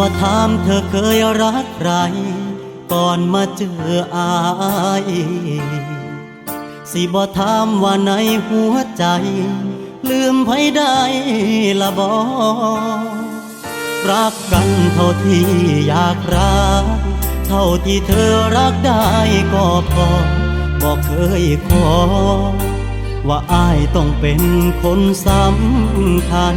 บ่ถามเธอเคยรักใคร ก่อนมาเจออาย สิบ่ถามว่าในหัวใจ ลืมไผได้ละบ่รักกันเท่าที่อยากรัก เท่าที่เธอรักได้ก็พอบอกเคยขอ ว่าอายต้องเป็นคนสำคัญ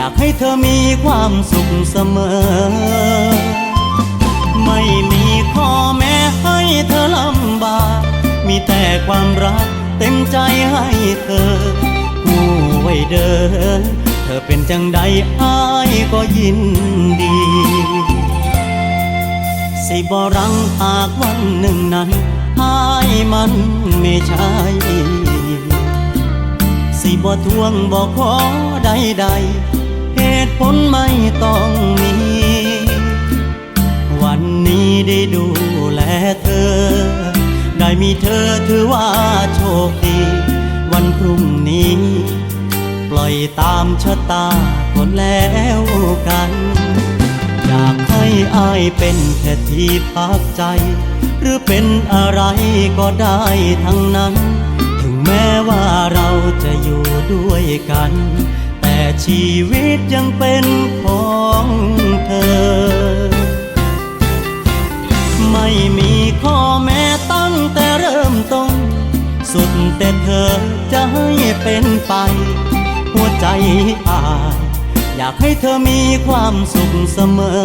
อยากให้เธอมีความสุขเสมอ ไม่มีข้อแม้ให้เธอลำบาก มีแต่ความรักเต็มใจให้เธอผู้ไว้เดิน เธอเป็นจังใดอายก็ยินดี สิบรังหากวันหนึ่งนั้นอายมันไม่ใช่สิบ่ทวงบ่ขอใดใดๆ ต้องมี วันนี้ได้ดูแลเธอ ได้มีเธอถือว่าโชคดี วันพรุ่งนี้ ปล่อยตามชะตาคนแล้วกัน อยากให้อายเป็นแค่ที่พักใจ หรือเป็นอะไรก็ได้ทั้งนั้น ถึงแม้ว่าเราจะอยู่ด้วยกัน ชีวิตยังเป็นของเธอ ไม่มีข้อแม้ตั้งแต่เริ่มต้น สุดแต่เธอจะให้เป็นไป หัวใจอาย อยากให้เธอมีความสุขเสมอ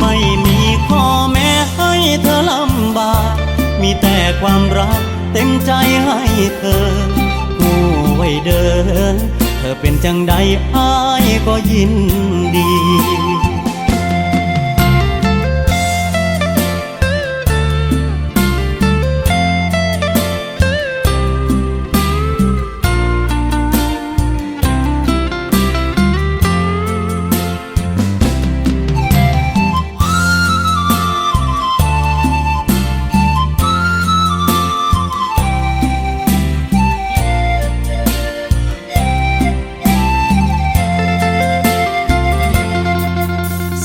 ไม่มีข้อแม้ให้เธอลำบาก มีแต่ความรักเต็มใจให้เธอผู้ไว้เดินเธอเป็น จังใดอายก็ยินดี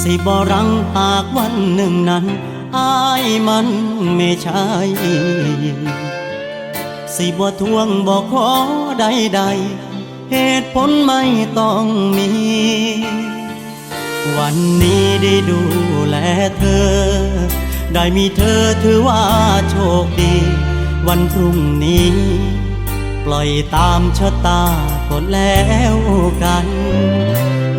สิบรังหากวันหนึ่งนั้นอายมันไม่ใช่สิบ่ทวงบ่ขอใดใดๆเหตุผลไม่ต้องมี วันนี้ได้ดูแลเธอ ได้มีเธอถือว่าโชคดี วันพรุ่งนี้ ปล่อยตามชะตาก็แล้วกัน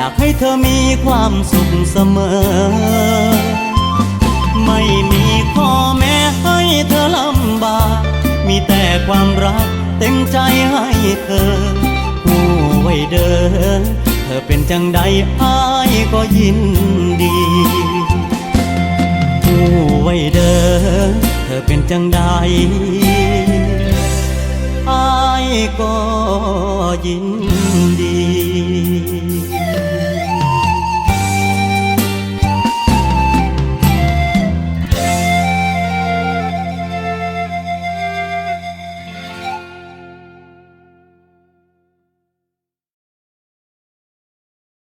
อยากให้เธอมีความสุขเสมอ ไม่มีข้อแม้ให้เธอลำบาก มีแต่ความรักเต็มใจให้เธอผู้ไว้เดินเธอเป็นจังใดอายก็ยินดีผู้ไว้เดินเธอเป็นจังใดอายก็ยินดี